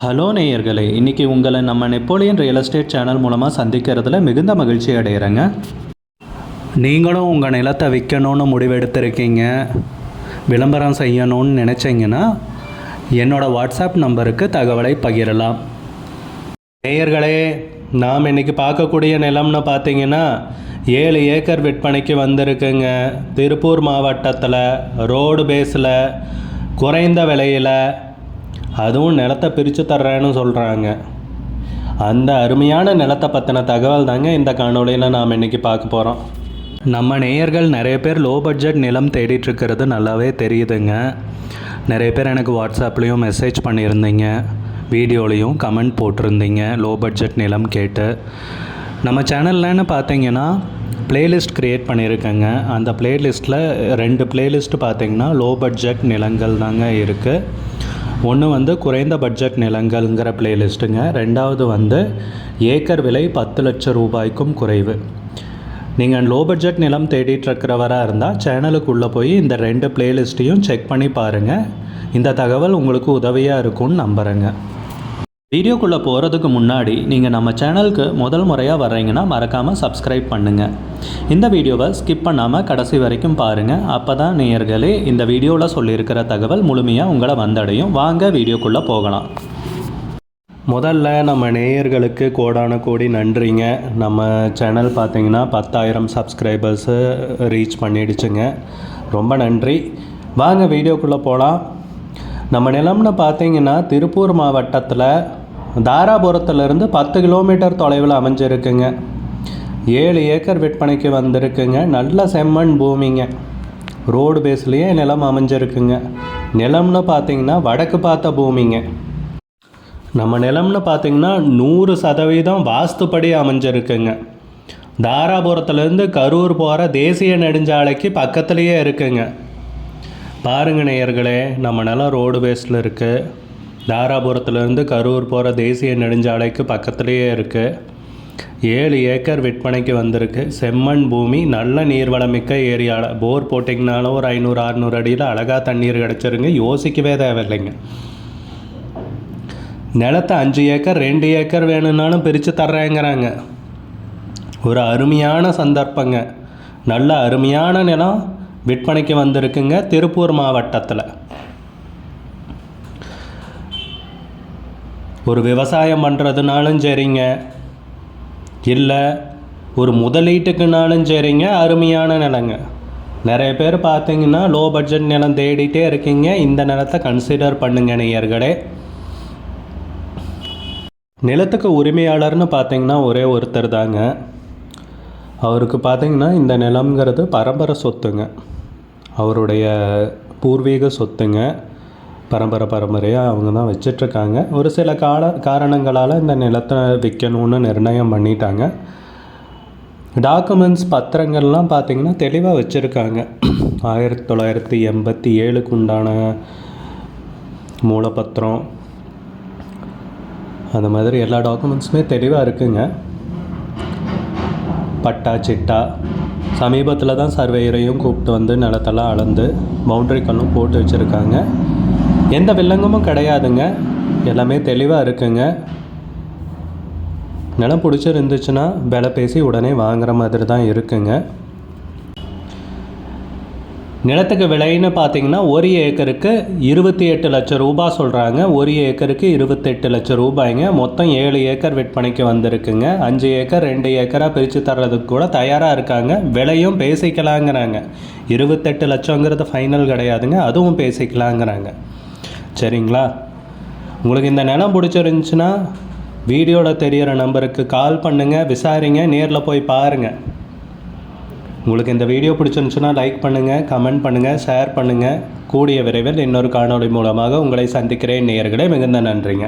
Hello நேயர்களே இன்றைக்கி உங்களை நம்ம நெப்போலியன் ரியல் எஸ்டேட் சேனல் மூலமாக சந்திக்கிறதுல மிகுந்த மகிழ்ச்சி அடைகிறேங்க நீங்களும் உங்கள் நிலத்தை விற்கணும்னு முடிவெடுத்திருக்கீங்க விளம்பரம் செய்யணும்னு நினச்சிங்கன்னா என்னோடய வாட்ஸ்அப் நம்பருக்கு தகவலை பகிரலாம். நேயர்களே நாம் இன்றைக்கி பார்க்கக்கூடிய நிலம்னு பார்த்தீங்கன்னா ஏழு ஏக்கர் விற்பனைக்கு வந்திருக்குங்க. திருப்பூர் மாவட்டத்தில் ரோடு பேஸில் குறைந்த விலையில் அதுவும் நிலத்தை பிரித்து தர்றேன்னு சொல்கிறாங்க அந்த அருமையான நிலத்தை பற்றின தகவல் தாங்க இந்த காணொலியில் நாம் இன்றைக்கி பார்க்க போகிறோம் நம்ம நேயர்கள் நிறைய பேர் லோ பட்ஜெட் நிலம் தேடிட்டுருக்கிறது நல்லாவே தெரியுதுங்க. நிறைய பேர் எனக்கு வாட்ஸ்அப்லேயும் மெசேஜ் பண்ணியிருந்தீங்க. வீடியோலையும் கமெண்ட் போட்டிருந்தீங்க லோ பட்ஜெட் நிலம் கேட்டு. நம்ம சேனல்லன்னு பார்த்தீங்கன்னா பிளேலிஸ்ட் க்ரியேட் பண்ணியிருக்கேங்க. அந்த பிளேலிஸ்ட்டில் ரெண்டு பிளேலிஸ்ட் பார்த்தீங்கன்னா லோ பட்ஜெட் நிலங்கள் தாங்க இருக்குது ஒன்று வந்து குறைந்த பட்ஜெட் நிலங்கள்ங்கிற பிளேலிஸ்ட்டுங்க ரெண்டாவது வந்து ஏக்கர் விலை பத்து லட்சம் ரூபாய்க்கும் குறைவு. நீங்கள் லோ பட்ஜெட் நிலம் தேடிட்டுருக்கிறவராக இருந்தால் சேனலுக்குள்ளே போய் இந்த ரெண்டு பிளேலிஸ்ட்டையும் செக் பண்ணி பாருங்கள் இந்த தகவல் உங்களுக்கு உதவியாக இருக்கும்னு நம்புகிறேங்க வீடியோக்குள்ளே போகிறதுக்கு முன்னாடி நீங்கள் நம்ம சேனலுக்கு முதல் முறையாக வர்றீங்கன்னா மறக்காமல் சப்ஸ்கிரைப் பண்ணுங்கள் இந்த வீடியோவை ஸ்கிப் பண்ணாமல் கடைசி வரைக்கும் பாருங்கள் அப்போ தான் நேயர்களே இந்த வீடியோவில் சொல்லியிருக்கிற தகவல் முழுமையாக உங்களை வந்தடையும். வாங்க வீடியோக்குள்ளே போகலாம். முதல்ல நம்ம நேயர்களுக்கு கோடான கோடி நன்றிங்க. நம்ம சேனல் பார்த்திங்கன்னா பத்தாயிரம் சப்ஸ்கிரைபர்ஸு ரீச் பண்ணிடுச்சுங்க. ரொம்ப நன்றி. வாங்க வீடியோக்குள்ளே போகலாம் நம்ம நிலம்னு பார்த்தீங்கன்னா திருப்பூர் மாவட்டத்தில் தாராபுரத்துலேருந்து பத்து கிலோமீட்டர் தொலைவில் அமைஞ்சிருக்குங்க. ஏழு ஏக்கர் விற்பனைக்கு வந்திருக்குங்க. நல்ல செம்மண் பூமிங்க. ரோடு பேஸ்லேயே நிலம் அமைஞ்சிருக்குங்க. நிலம்னு பார்த்தீங்கன்னா வடக்கு பார்த்த பூமிங்க. நம்ம நிலம்னு பார்த்தீங்கன்னா நூறு சதவீதம் வாஸ்துப்படி அமைஞ்சிருக்குங்க. தாராபுரத்துலேருந்து கரூர் போகிற தேசிய நெடுஞ்சாலைக்கு பக்கத்துலேயே இருக்குங்க. பாருங்க நேயர்களே நம்ம நிலம் ரோடு பேஸில் இருக்குது தாராபுரத்துலேருந்து கரூர் போகிற தேசிய நெடுஞ்சாலைக்கு பக்கத்துலேயே இருக்குது ஏழு ஏக்கர் விற்பனைக்கு வந்திருக்கு. செம்மண் பூமி நல்ல நீர்வளமிக்க ஏரியாவில் போர் போட்டிங்கனாலும் ஒரு ஐநூறு அறநூறு அடியில் அழகாக தண்ணீர் கிடச்சிருங்க. யோசிக்கவே தேவையில்லைங்க. நிலத்தை அஞ்சு ஏக்கர் ரெண்டு ஏக்கர் வேணும்னாலும் பிரித்து தர்றேங்கிறாங்க. ஒரு அருமையான சந்தர்ப்பங்க. நல்ல அருமையான நிலம் விற்பனைக்கு வந்திருக்குங்க. திருப்பூர் மாவட்டத்தில். ஒரு விவசாயம் பண்ணுறதுனாலும் சரிங்க. இல்லை ஒரு முதலீட்டுக்குனாலும் சரிங்க. அருமையான நிலங்க. நிறைய பேர் பார்த்தீங்கன்னா லோ பட்ஜெட் நிலம் தேடிட்டே இருக்கீங்க. இந்த நிலத்தை கன்சிடர் பண்ணுங்க நேயர்களே. நிலத்துக்கு உரிமையாளர்னு பார்த்தீங்கன்னா ஒரே ஒருத்தர் தாங்க. அவருக்கு பார்த்தீங்கன்னா இந்த நிலம்ங்கிறது பரம்பரை சொத்துங்க. அவருடைய பூர்வீக சொத்துங்க. பரம்பரை பரம்பரையாக அவங்க தான் வச்சிட்ருக்காங்க. ஒரு சில கால காரணங்களால் இந்த நிலத்தை விற்கணும்னு நிர்ணயம் பண்ணிட்டாங்க. டாக்குமெண்ட்ஸ் பத்திரங்கள்லாம் பார்த்திங்கன்னா தெளிவாக வச்சுருக்காங்க. ஆயிரத்தி தொள்ளாயிரத்தி எண்பத்தி ஏழுக்கு உண்டான மூலப்பத்திரம். அந்த மாதிரி எல்லா டாக்குமெண்ட்ஸுமே தெளிவாக இருக்குங்க. பட்டா சிட்டா. சமீபத்தில் தான் சர்வேயரையும் கூப்பிட்டு வந்து நிலத்தெல்லாம் அளந்து பவுண்டரி கல்லும் போட்டு வச்சுருக்காங்க. எந்த வில்லங்கமும் கிடையாதுங்க. எல்லாமே தெளிவாக இருக்குங்க. நிலம் பிடிச்சிருந்துச்சுன்னா விலை பேசி உடனே வாங்குற மாதிரி தான் இருக்குங்க. நிலத்துக்கு விலைன்னு பார்த்தீங்கன்னா ஒரு ஏக்கருக்கு இருபத்தி எட்டு லட்சம் ரூபாய் சொல்கிறாங்க ஒரு ஏக்கருக்கு இருபத்தெட்டு லட்சம் ரூபாய்ங்க. மொத்தம் ஏழு ஏக்கர் விற்பனைக்கு வந்திருக்குங்க. அஞ்சு ஏக்கர் ரெண்டு ஏக்கராக பிரித்து தர்றதுக்கு கூட தயாராக இருக்காங்க. விலையும் பேசிக்கலாங்கிறாங்க. இருபத்தெட்டு லட்சங்கிறது ஃபைனல் கிடையாதுங்க. அதுவும் பேசிக்கலாங்கிறாங்க. சரிங்களா? உங்களுக்கு இந்த நிலம் பிடிச்சிருந்துச்சுன்னா வீடியோவில் தெரிகிற நம்பருக்கு கால் பண்ணுங்கள் விசாரிங்க நேரில் போய் பாருங்கள் உங்களுக்கு இந்த வீடியோ பிடிச்சிருந்துச்சுன்னா லைக் பண்ணுங்கள் கமெண்ட் பண்ணுங்கள் ஷேர் பண்ணுங்கள் கூடிய விரைவில் இன்னொரு காணொளி மூலமாக உங்களை சந்திக்கிறேன். நேர்களே மிகுந்த நன்றிங்க.